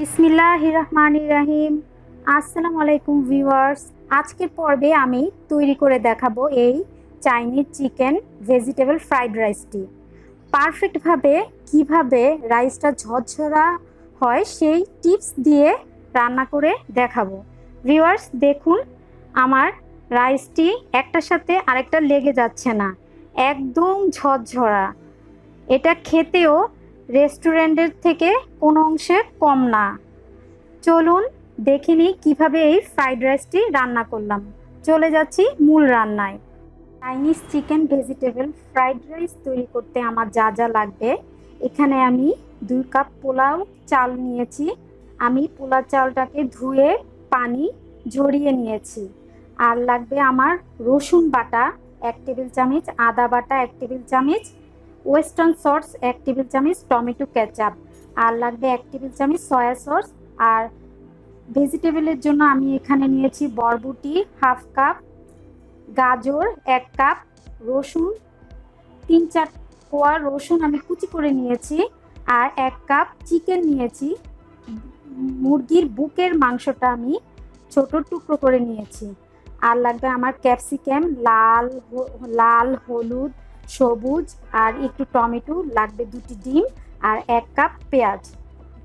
বিসমিল্লাহ রহমান রাহিম। আসসালামু আলাইকুম ভিউয়ার্স। আজকের পর্বে আমি তৈরি করে দেখাবো এই চাইনিজ চিকেন ভেজিটেবল ফ্রাইড রাইসটি। পারফেক্টভাবে কীভাবে রাইসটা ঝরঝরা হয় সেই টিপস দিয়ে রান্না করে দেখাবো। ভিউয়ার্স, দেখুন, আমার রাইসটি একটার সাথে আরেকটা লেগে যাচ্ছে না। একদম ঝরঝরা। এটা খেতেও রেস্টুরেন্টের থেকে কোনো অংশে কম না। চলুন দেখে নিই কীভাবে এই ফ্রাইড রাইসটি রান্না করলাম। চলে যাচ্ছি মূল রান্নায়। Chinese chicken vegetable fried rice তৈরি করতে আমার যা যা লাগবে। এখানে আমি দুই কাপ পোলাও চাল নিয়েছি। আমি পোলা চালটাকে ধুয়ে পানি ঝরিয়ে নিয়েছি। আর লাগবে আমার রসুন বাটা, এক টেবিল চামচ, আদা বাটা, এক টেবিল চামচ ওয়েস্টার্ন সস এক টেবিল চামচ টমেটো কেচাপ। আর লাগবে এক টেবিল চামচ সয়া সস আর ভেজিটেবলের জন্য আমি এখানে নিয়েছি বরবটি হাফ কাপ গাজর এক কাপ রসুন তিন চার কোয়া রসুন আমি কুচি করে নিয়েছি। আর এক কাপ চিকেন নিয়েছি। মুরগির বুকের মাংসটা আমি ছোট টুকরো করে নিয়েছি। আর লাগবে আমার ক্যাপসিকাম লাল লাল, হলুদ সবুজ আর একটু টমেটো লাগবে দুটি ডিম আর এক কাপ পেঁয়াজ।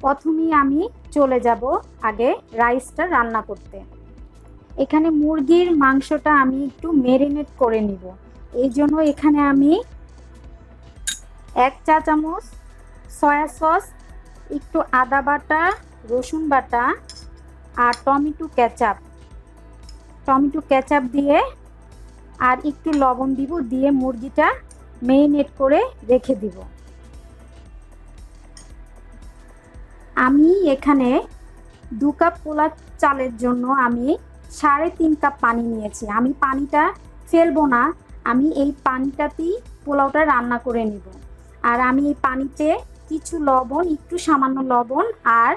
প্রথমেই আমি চলে যাব আগে রাইসটা রান্না করতে। এখানে মুরগির মাংসটা আমি একটু মেরিনেট করে নিব। এই জন্য এখানে আমি এক চা চামচ সয়া সস, একটু আদা বাটা, রসুন বাটা আর টমেটো কেচাপ। টমেটো কেচাপ দিয়ে আর একটু লবণ দিব দিয়ে মুরগিটা মেরিনেট করে রেখে দিব। আমি এখানে দু কাপ পোলা চালের জন্য আমি সাড়ে তিন কাপ পানি নিয়েছি। আমি পানিটা ফেলব না, আমি এই পানিটাতেই পোলাওটা রান্না করে নিব। আর আমি এই পানিতে কিছু লবণ, একটু সামান্য লবণ আর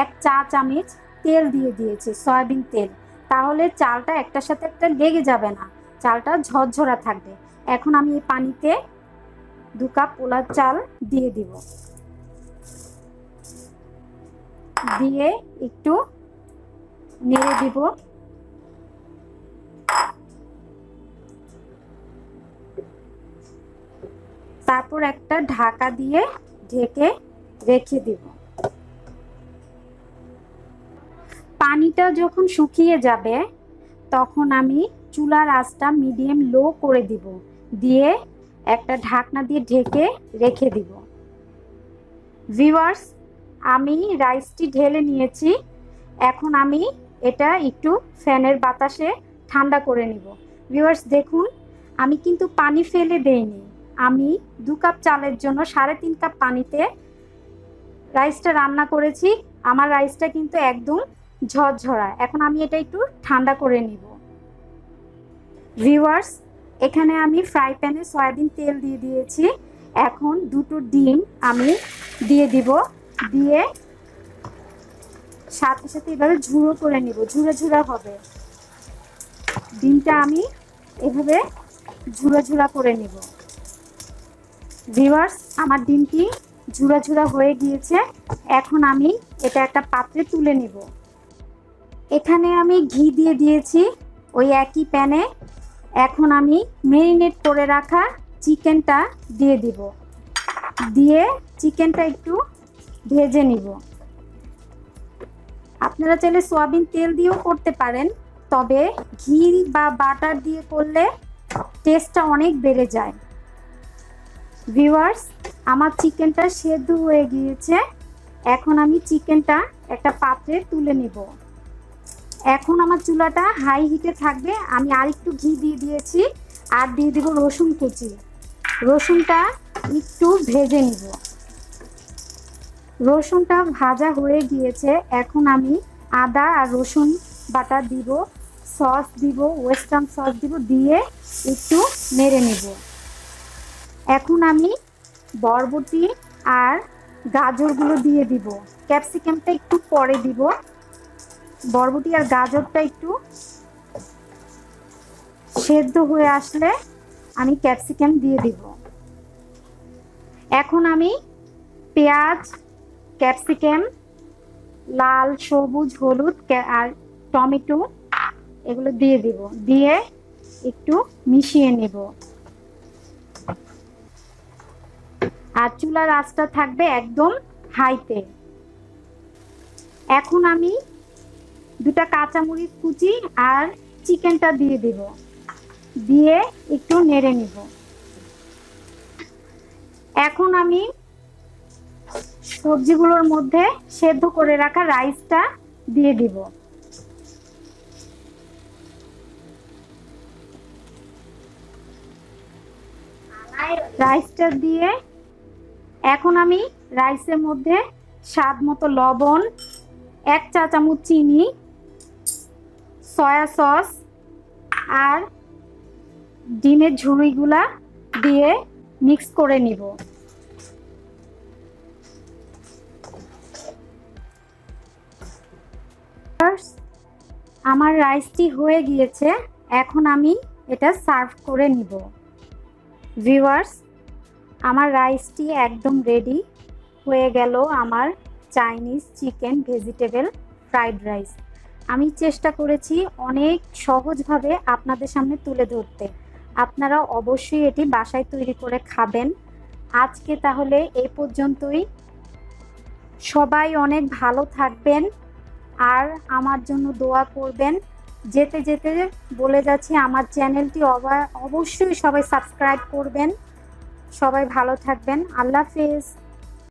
এক চা চামচ তেল দিয়ে দিয়েছি, সয়াবিন তেল। তাহলে চালটা একটার সাথে একটা লেগে যাবে না, চালটা ঝরঝরা থাকবে। এখন আমি এই পানিতে দু কাপ পোলার চাল দিয়ে দিব। দিয়ে একটু নেড়ে দিব। তারপর একটা ঢাকা দিয়ে ঢেকে রেখে দিব। পানিটা যখন শুকিয়ে যাবে, তখন আমি চুলার আঁচটা মিডিয়াম লো করে দিব। দিয়ে একটা ঢাকনা দিয়ে ঢেকে রেখে দিব। ভিওয়ার্স আমি রাইসটি ঢেলে নিয়েছি। এখন আমি এটা একটু ফ্যানের বাতাসে ঠান্ডা করে নিব। ভিওয়ার্স দেখুন, আমি কিন্তু পানি ফেলে দেইনি। আমি দু কাপ চালের জন্য সাড়ে তিন কাপ পানিতে রাইসটা রান্না করেছি। আমার রাইসটা কিন্তু একদম ঝরঝরা। এখন আমি এটা একটু ঠান্ডা করে নিব। ভিউয়ার্স এখানে আমি ফ্রাই প্যানে সয়াবিন তেল দিয়ে দিয়েছি। এখন দুটো ডিম আমি দিয়ে দিব। দিয়ে সাথে সাথে এভাবে ঝুড়ো করে নিব। ঝুড়ো ঝুড়া হবে। ডিমটা আমি এভাবে ঝুড়ো ঝুড়া করে নিব। ভিউয়ার্স আমার ডিমটি ঝুড়া ঝুড়া হয়ে গিয়েছে? এখন আমি এটা একটা পাত্রে তুলে নিব। এখানে আমি ঘি দিয়ে দিয়েছি। ওই একই প্যানে এখন আমি মেরিনেট করে রাখা চিকেনটা দিয়ে দিব। দিয়ে চিকেনটা একটু ভেজে নিব। আপনারা চাইলে সোয়াবিন তেল দিয়েও করতে পারেন, তবে ঘি বা বাটার দিয়ে করলে টেস্টটা অনেক বেড়ে যায়। ভিউয়ার্স, আমার চিকেনটা সেদ্ধ হয়ে গিয়েছে। এখন আমি চিকেনটা একটা পাত্রে তুলে নিব। এখন আমার চুলাটা হাই হিটে থাকবে। আমি আর একটু ঘি দিয়ে দিয়েছি, আর দিয়ে দিব রসুন কুচি। রসুনটা একটু ভেজে নিব। রসুনটা ভাজা হয়ে গিয়েছে। এখন আমি আদা আর রসুন বাটা দিব, সস দিব ওয়েস্টার্ন সস দিব, দিয়ে একটু নেড়ে নেব। এখন আমি বরবটি আর গাজরগুলো দিয়ে দিব। ক্যাপসিকামটা একটু পরে দিব। বরবটি আর গাজরটা একটু সেদ্ধ হয়ে আসলে আমি ক্যাপসিকাম দিয়ে দিব। এখন আমি পেঁয়াজ, ক্যাপসিকাম, লাল, সবুজ, হলুদ আর টমেটো এগুলো দিয়ে দিব। দিয়ে একটু মিশিয়ে নেব। আর চুলার আঁচটা থাকবে একদম হাইতে। এখন আমি দুটা কাঁচামরিচ কুচি আর চিকেনটা দিয়ে দিব। দিয়ে একটু নেড়ে নিব। এখন আমি সবজিগুলোর মধ্যে সেদ্ধ করে রাখা রাইসটা দিয়ে দিব। রাইসটা দিয়ে এখন আমি রাইসের মধ্যে স্বাদ মতো লবণ, এক চা চামচ চিনি সয়া সস আর ডিমের ঝুড়িগুলা দিয়ে মিক্স করে নিব। আমার রাইসটি হয়ে গিয়েছে, এখন আমি এটা সার্ভ করে নিব। ভিউয়ার্স আমার রাইসটি একদম রেডি হয়ে গেল আমার Chinese chicken vegetable fried rice আমি চেষ্টা করেছি অনেক সহজভাবে আপনাদের সামনে তুলে ধরতে। আপনারা অবশ্যই এটি বাসায় তৈরি করে খাবেন। আজকে তাহলে এই পর্যন্তই। সবাই অনেক ভালো থাকবেন আর আমার জন্য দোয়া করবেন। যেতে যেতে বলে যাচ্ছি, আমার চ্যানেলটি অবা- অবশ্যই সবাই সাবস্ক্রাইব করবেন। সবাই ভালো থাকবেন। আল্লাহ হাফেজ।